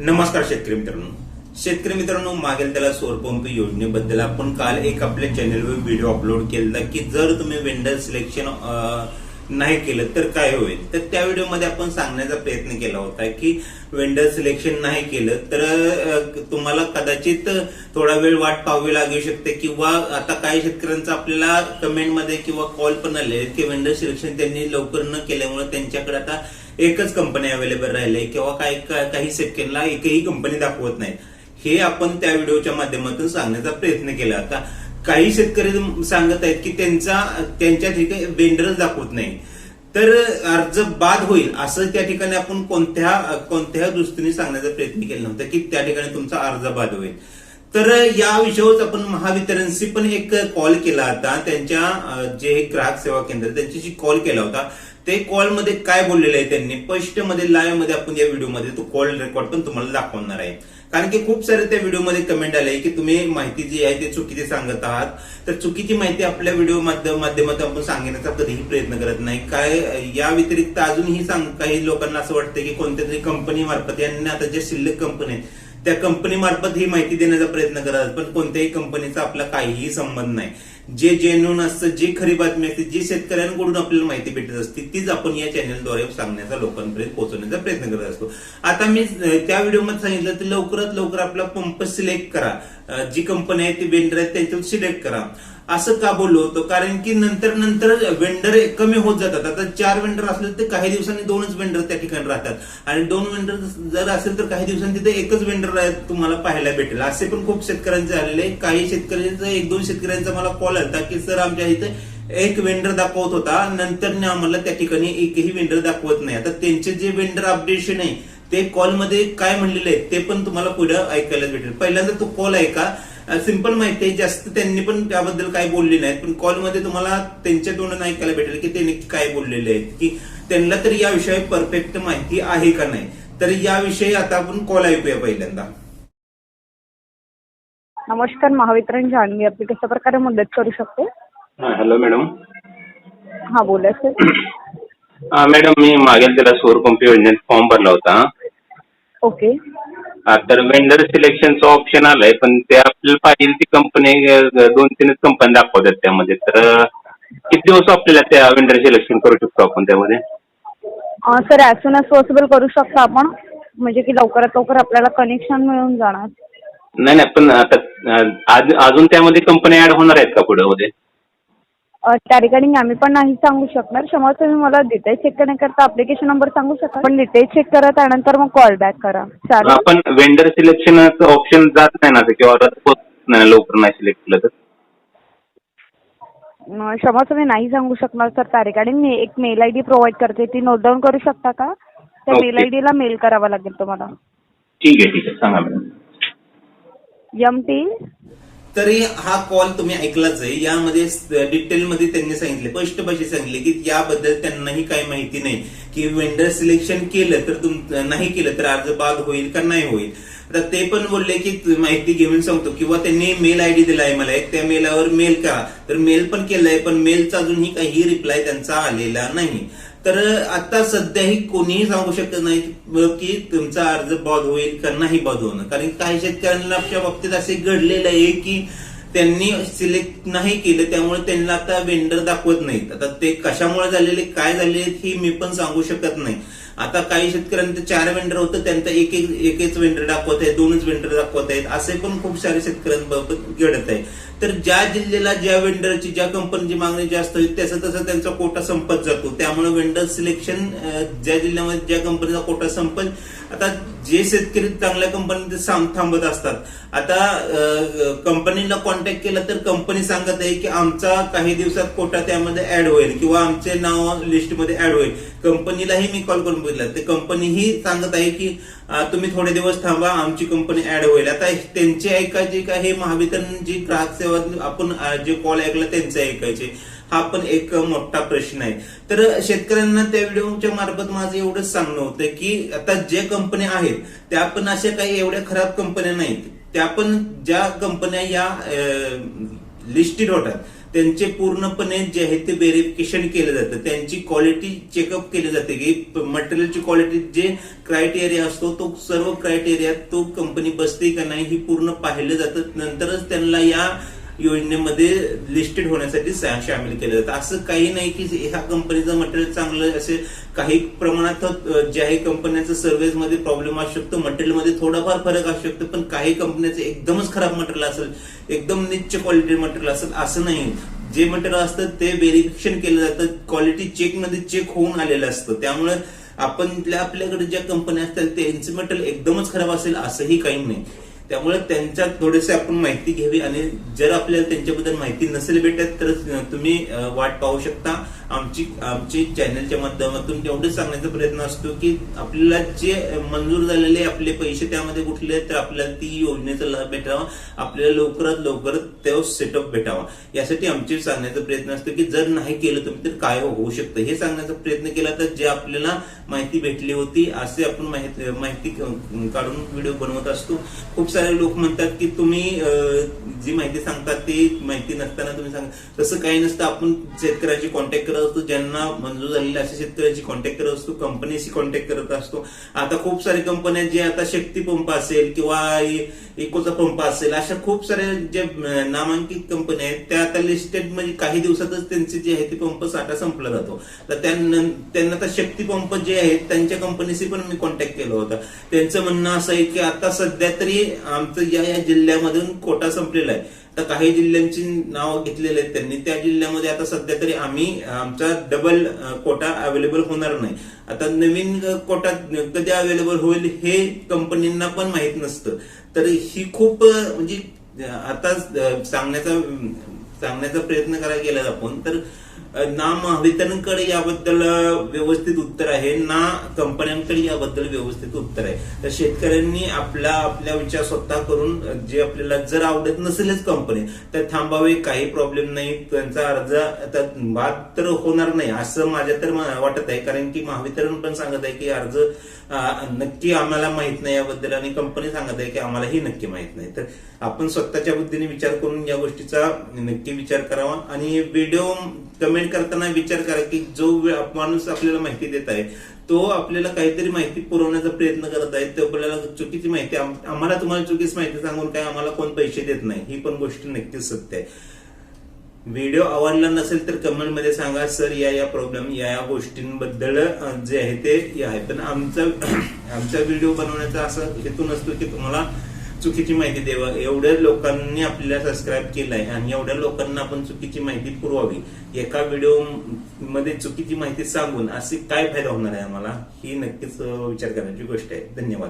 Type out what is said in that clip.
नमस्कार शेतकरी मित्रांनो. शेतकरी मित्रांनो मागेल त्याला सौरपंप योजनेबद्दल आपण काल एक आपल्या चॅनलवर व्हिडिओ अपलोड केला की जर तुम्ही वेंडर सिलेक्शन नाही केलं तर काय होईल? तर त्या व्हिडिओमध्ये आपण सांगण्याचा प्रयत्न केला होता की वेंडर सिलेक्शन नाही केलं तर तुम्हाला कदाचित थोडा वेळ वाट पाहावी लागू शकते किंवा आता काही शेतकऱ्यांचं आपल्याला कमेंटमध्ये किंवा कॉल पण आले की वेंडर सिलेक्शन त्यांनी लवकर न केल्यामुळे त्यांच्याकडे आता एकच कंपनी अवेलेबल राहिले किंवा काही काही सेकंडला एकही कंपनी दाखवत नाही हे आपण त्या व्हिडिओच्या माध्यमातून सांगण्याचा प्रयत्न केला. आता काही शेतकरी सांगत आहेत की त्यांचा त्यांच्या ठिकाणी वेंडरच दाखवत नाही तर अर्ज बाद होईल असं त्या ठिकाणी आपण कोणत्या कोणत्या दृष्टीने सांगण्याचा प्रयत्न केला नव्हता की त्या ठिकाणी तुमचा अर्ज बाद होईल. तर या विषयावर आपण महावितरणशी पण एक कॉल केला होता. त्यांच्या जे ग्राहक सेवा केंद्र त्यांच्याशी कॉल केला होता. ते कॉलमध्ये काय बोललेले आहे त्यांनी? स्पष्टमध्ये लाईव्हमध्ये आपण या व्हिडिओमध्ये तो कॉल रेकॉर्ड पण तुम्हाला दाखवणार आहे. कारण की खूप सारे त्या व्हिडिओमध्ये कमेंट आले की तुम्ही माहिती जी आहे ते चुकीची सांगत आहात. तर चुकीची माहिती आपल्या व्हिडिओ माध्यमातून आपण सांगण्याचा कधीही प्रयत्न करत नाही. काय या व्यतिरिक्त अजूनही सांग काही लोकांना असं वाटतं की कोणत्या तरी कंपनी मार्फत यांना आता ज्या शिल्लक कंपनी आहेत त्या कंपनी मार्फत ही माहिती देण्याचा प्रयत्न करतात पण कोणत्याही कंपनीचा आपला काहीही संबंध नाही. जे जेन्युन असतं जे खरी बातमी असते जी शेतकऱ्यांकडून आपल्याला माहिती भेटत असते तीच आपण या चॅनलद्वारे सांगण्याचा लोकांपर्यंत पोहोचवण्याचा प्रयत्न करत असतो. आता मी त्या व्हिडिओमध्ये सांगितलं तर लवकरात लवकर आपला पंप सिलेक्ट करा. जी कंपनी आहे ती वेंडर आहे त्यांच्यावर सिलेक्ट करा. असं का बोललो होतो? कारण की नंतर नंतर वेंडर कमी होत जातात. आता चार वेंडर असले तर काही दिवसांनी दोनच वेंडर त्या ठिकाणी राहतात. आणि दोन वेंडर जर असेल तर काही दिवसांनी तिथे एकच वेंडर तुम्हाला पाहायला भेटेल. असे पण खूप शेतकऱ्यांचे आलेले काही शेतकऱ्यांचा एक दोन शेतकऱ्यांचा मला कॉल आला की सर आमच्या इथे एक वेंडर दाखवत होता. नंतर आम्हाला त्या ठिकाणी एकही वेंडर दाखवत नाही. आता त्यांचे जे वेंडर अपडेशन आहे ते कॉलमध्ये काय म्हणलेले आहे ते पण तुम्हाला पुढे ऐकायला भेटेल. पहिल्यांदा तो कॉल ऐका सिंपल माहिती आहे. जास्त त्यांनी पण त्याबद्दल काय बोलले नाहीत. पण कॉलमध्ये तुम्हाला त्यांच्या तोंडून ऐकायला भेटेल की त्यांनी काय बोललेले आहेत. की त्यांना तरी या विषयावर परफेक्ट माहिती आहे का नाही? तर याविषयी आता आपण कॉल ऐकूया पहिल्यांदा. नमस्कार महावितरण जान्हवी आपली कशा प्रकारे मदत करू शकते? हॅलो मॅडम हा बोला सर हा मॅडम मी मागेल त्याला सौर पंप योजनेत फॉर्म भरला होता. ओके हा, तर वेंडर सिलेक्शनचं ऑप्शन आलंय पण ते आपल्याला पाहिजे ती कंपनी दोन तीनच कंपनी दाखवतात त्यामध्ये. तर किती दिवस आपल्याला त्या वेंडर सिलेक्शन करू शकतो आपण त्यामध्ये? Sir as soon as possible करू शकतो आपण. म्हणजे की लवकरात लवकर आपल्याला कनेक्शन मिळून जाणार. नाही नाही पण आता आज- अजून त्यामध्ये कंपनी ऍड होणार आहेत का पुढे मध्ये? त्या रिगार्डिंग आम्ही पण नाही सांगू शकणार. क्षमा तुम्ही मला डिटेल चेक करण्याकरता अप्लिकेशन नंबर सांगू शकाल? पण डिटेल चेक करा त्यानंतर मग कॉल बॅक करा. चालेल? आपण वेंडर सिलेक्शनचं ऑप्शन जात नाही ना किंवा रद्द होत नाही लवकर नाही सिलेक्ट केलं तर? अ, क्षमा तुम्ही नाही सांगू शकणार सर त्या रिगार्डिंग मी एक मेल आय डी प्रोव्हाइड करते. ती नोट डाऊन करू शकता का? त्या Okay. मेल आय डीला मेल करावा लागेल तुम्हाला. ठीक आहे ठीक आहे. सांगा मॅडम एम टी तरी हा कॉल तुम्ही ऐकलाच आहे. यामध्ये डिटेलमध्ये त्यांनी सांगितले स्पष्ट भाषेत सांगितले की याबद्दल त्यांनाही काही माहिती नाही. की वेंडर सिलेक्शन केलं तर तुम नाही केलं तर अर्ज बाद होईल का नाही होईल? आता ते पण बोलले की माहिती घेऊन सांगतो. किंवा त्यांनी मेल आयडी दिला आहे मला. एक त्या मेलावर मेल करा. तर मेल पण केलंय पण मेलचा अजूनही काही रिप्लाय त्यांचा आलेला नाही. तर आता सध्याही कोणीही सांगू शकत नाही की तुमचा अर्ज बाद होईल का नाही बाद होणं कारण काही शेतकऱ्यांच्या बाबतीत असे घडलेलं आहे की त्यांनी सिलेक्ट नाही केलं त्यामुळे त्यांना आता वेंडर दाखवत नाहीत. आता ते कशामुळे झालेले काय झाले ही मी पण सांगू शकत नाही. आता काही शेतकऱ्यांचं चार वेंडर होतं त्यांचं एक एक एकच वेंडर दाखवत आहे दोनच वेंडर दाखवत आहेत. असे पण खूप सारे शेतकऱ्यांबाबत घडत आहे. तर ज्या जिल्ह्याला ज्या वेंडरची ज्या कंपनीची मागणी जास्त होईल तसं तसं त्यांचा कोटा संपत जातो. त्यामुळे वेंडर सिलेक्शन ज्या जिल्ह्यामध्ये ज्या कंपनीचा कोटा संपल आता जे शेतकरी चांगल्या कंपनीत थांबत असतात. आता कंपनीला कॉन्टॅक्ट केला तर कंपनी सांगत आहे की आमचा काही दिवसात कोटा त्यामध्ये ऍड होईल किंवा आमचे नाव लिस्टमध्ये ऍड होईल. कंपनीलाही मी कॉल करून बघितलं. ते कंपनीही सांगत आहे की तुम्ही थोडे दिवस थांबा आमची कंपनी ऍड होईल. आता त्यांचे ऐकायचे का? हे महावितरण जी ग्राहक सेवा आपण जे कॉल ऐकला त्यांचे ऐकायचे. हा पण एक मोठा प्रश्न आहे. तर शेतकऱ्यांना त्या व्हिडिओच्या मार्फत माझं एवढंच सांगणं होतं की आता जे कंपन्या आहेत त्या पण अशा काही एवढ्या खराब कंपन्या नाहीत. त्या पण ज्या कंपन्या या लिस्टेड होतात. त्यांचे पूर्णपणे जे आहे ते व्हेरिफिकेशन केलं जातं. त्यांची क्वालिटी चेकअप केली जाते की मटेरियलची क्वालिटी जे क्रायटेरिया असतो तो सर्व क्रायटेरिया तो कंपनी बसते का नाही ही पूर्ण पाहिलं जातं. नंतरच त्यांना या योजनेमध्ये लिस्टेड होण्यासाठी सामील केलं जातं असं काही नाही की ह्या कंपनीचं मटेरियल चांगलं असे काही प्रमाणात ज्या आहे कंपन्यांचं सर्व्हिसमध्ये प्रॉब्लेम असू शकतो मटेरियलमध्ये थोडाफार फरक असू शकतो पण काही कंपन्याचं एकदमच खराब मटेरियल असेल एकदम निच्च क्वालिटी मटेरियल असेल असं नाही. जे मटेरियल असतं ते व्हेरिफिकेशन केलं जातं क्वालिटी चेकमध्ये चेक होऊन आलेलं असतं. त्यामुळे आपण आपल्याकडे ज्या कंपन्या असतात त्यांचं मटेरियल एकदमच खराब असेल असंही काही नाही. त्यामुळे त्यांच्या थोडेसे आपण माहिती घ्यावी आणि जर आपल्याला त्यांच्याबद्दल माहिती नसेल भेटत तर तुम्ही वाट पाहू शकता. आमची आमची चॅनलच्या माध्यमातून तेवढंच सांगण्याचा प्रयत्न असतो की आपल्याला जे मंजूर झालेले आपले पैसे त्यामध्ये कुठले तर आपल्याला ती योजनेचा लाभ भेटावा. आपल्याला लवकरात लवकर तो सेटअप भेटावा. यासाठी आमचे सांगण्याचा प्रयत्न असतो की जर नाही केलं तुम्ही तर काय हो-, होऊ शकतं? हे सांगण्याचा प्रयत्न केला तर जे आपल्याला माहिती भेटली होती असे आपण माहिती माहिती काढून व्हिडिओ बनवत असतो. खूप सारे लोक म्हणतात की तुम्ही जी माहिती सांगतात ती माहिती नसताना तुम्ही सांगा तसं काही नसतं. आपण शेतकऱ्याची कॉन्टॅक्ट करत असतो. ज्यांना मंजूर झालेले अशा शेतकऱ्याची कॉन्टॅक्ट करत असतो. कंपनीशी कॉन्टॅक्ट करत असतो. आता खूप सारे कंपन्या जे आता शक्ती पंप असेल किंवा इकोचा पंप असेल अशा खूप साऱ्या ज्या नामांकित कंपन्या आहेत त्या आता लिस्टेड म्हणजे काही दिवसातच त्यांचे जे आहे ते पंप साठा संपला जातो. तर त्यांना त्यांना आता शक्ती पंप जे आहेत त्यांच्या कंपनीशी पण मी कॉन्टॅक्ट केला होता. त्यांचं म्हणणं असं आहे की आता सध्या तरी आमचं या या जिल्ह्यामधून कोटा संपलेला आहे. आता काही जिल्ह्यांची नाव घेतलेले आहेत त्यांनी. त्या जिल्ह्यामध्ये आता सध्या तरी आम्ही आमचा डबल कोटा अवेलेबल होणार नाही. आता नवीन कोटा कधी अवेलेबल होईल हे कंपनींना पण माहीत नसतं. तर ही खूप म्हणजे आता सांगण्याचा सांगण्याचा प्रयत्न करायला गेला आपण तर ना महावितरणकडे याबद्दल व्यवस्थित उत्तर आहे ना कंपन्यांकडे याबद्दल व्यवस्थित उत्तर आहे. तर शेतकऱ्यांनी आपला आपल्या विचार स्वतः करून जे आपल्याला जर आवडत नसेलच कंपनी तर थांबावे काही प्रॉब्लेम नाही त्यांचा अर्ज आता बाद तर होणार नाही असं माझ्या तर वाटत आहे. कारण की महावितरण पण सांगत आहे की अर्ज नक्की आम्हाला माहीत नाही याबद्दल आणि कंपनी सांगत आहे की आम्हालाही नक्की माहीत नाही. तर आपण स्वतःच्या बुद्धीने विचार करून या गोष्टीचा नक्की विचार करावा. आणि व्हिडिओ कमेंट करताना विचार करा की जो माणूस आपल्याला माहिती देत आहे तो आपल्याला काहीतरी माहिती पुरवण्याचा प्रयत्न करत आहे तो आपल्याला चुकीची माहिती आम्हाला तुम्हाला चुकीची माहिती सांगून काय आम्हाला कोण पैसे देत नाही ही पण गोष्ट नक्कीच सत्य आहे. व्हिडिओ आवडला नसेल तर कमेंटमध्ये सांगा सर या या प्रॉब्लेम या या गोष्टींबद्दल जे आहे ते आहे. पण आमचा आमचा व्हिडिओ बनवण्याचा असा हेतू नसतो की तुम्हाला चुकीची माहिती द्यावा एवढ्या लोकांनी आपल्याला सबस्क्राईब केलंय आणि एवढ्या लोकांना आपण चुकीची माहिती पुरवावी. एका व्हिडिओमध्ये चुकीची माहिती सांगून असे काय फायदा होणार आहे आम्हाला? ही नक्कीच विचार करण्याची गोष्ट आहे. धन्यवाद.